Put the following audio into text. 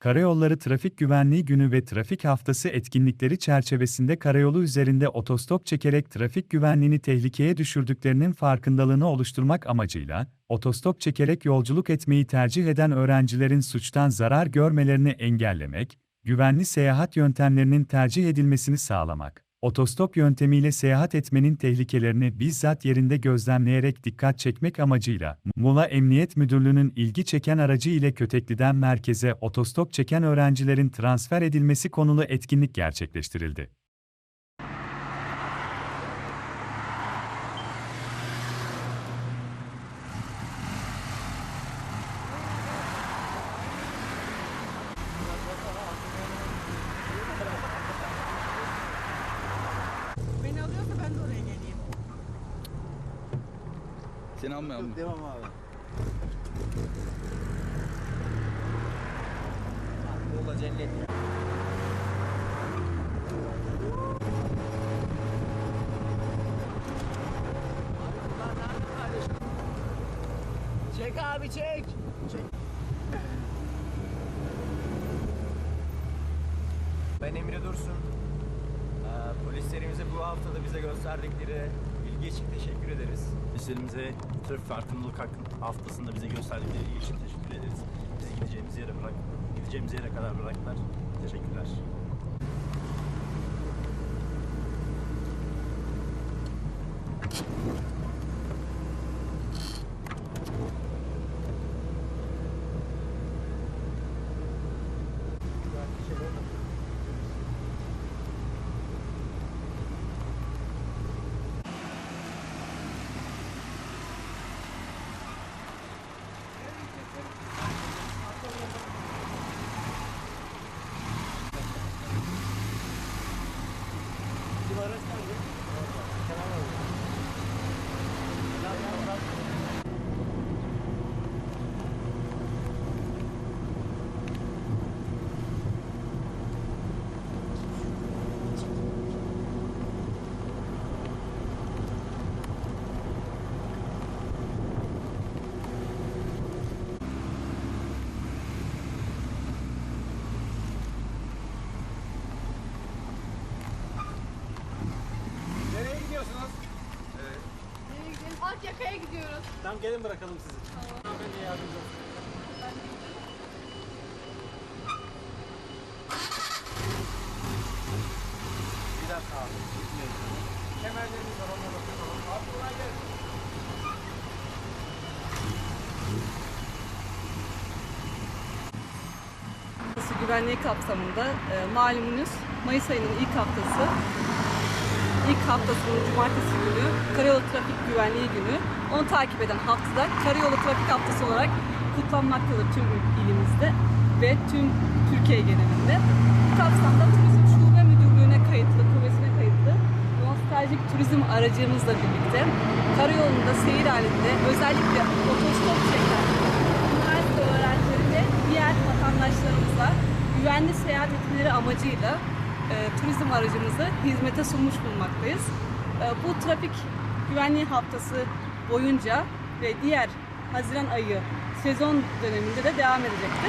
Karayolları Trafik Güvenliği Günü ve Trafik Haftası etkinlikleri çerçevesinde karayolu üzerinde otostop çekerek trafik güvenliğini tehlikeye düşürdüklerinin farkındalığını oluşturmak amacıyla, otostop çekerek yolculuk etmeyi tercih eden öğrencilerin suçtan zarar görmelerini engellemek, güvenli seyahat yöntemlerinin tercih edilmesini sağlamak, otostop yöntemiyle seyahat etmenin tehlikelerini bizzat yerinde gözlemleyerek dikkat çekmek amacıyla, Muğla Emniyet Müdürlüğü'nün ilgi çeken aracı ile Kötekli'den merkeze otostop çeken öğrencilerin transfer edilmesi konulu etkinlik gerçekleştirildi. Seni almayalım. Devam abi. Muğla cennet ya. Çek abi çek. Çek. Ben Emre Dursun. Ee, Polislerimize bu haftada bize gösterdikleri ilgi için teşekkür ederiz. Polislerimize trafik farkındalık haftasında bize gösterdikleri ilgi için teşekkür ederiz. Bizi gideceğimiz yere bırak, gideceğimiz yere kadar bıraktılar. Teşekkürler. Gidelim? Akyaka'ya gidiyoruz. Tamam gelin bırakalım sizi. Tamam. Ben de yardımcı olsun. Bir dakika abi. Gitmeyin. Kemerleriniz var onlara bakalım. Abi kolay gelsin. Güvenliği kapsamında e, malumunuz Mayıs ayının ilk haftası ilk haftasının cumartesi günü Karayolu Trafik Güvenliği Günü. Onu takip eden haftada Karayolu Trafik Haftası olarak kutlanmaktadır tüm ilimizde ve tüm Türkiye genelinde. Bu kapsamda Turizm Şube Müdürlüğü'ne kayıtlı, kuvvetine kayıtlı nostaljik turizm aracımızla birlikte karayolunda seyir halinde özellikle otostop çeken üniversite öğrencileri ve diğer vatandaşlarımıza güvenli seyahat etmeleri amacıyla turizm aracımızı hizmete sunmuş bulunmaktayız. E, bu trafik güvenliği haftası boyunca ve diğer Haziran ayı sezon döneminde de devam edecektir.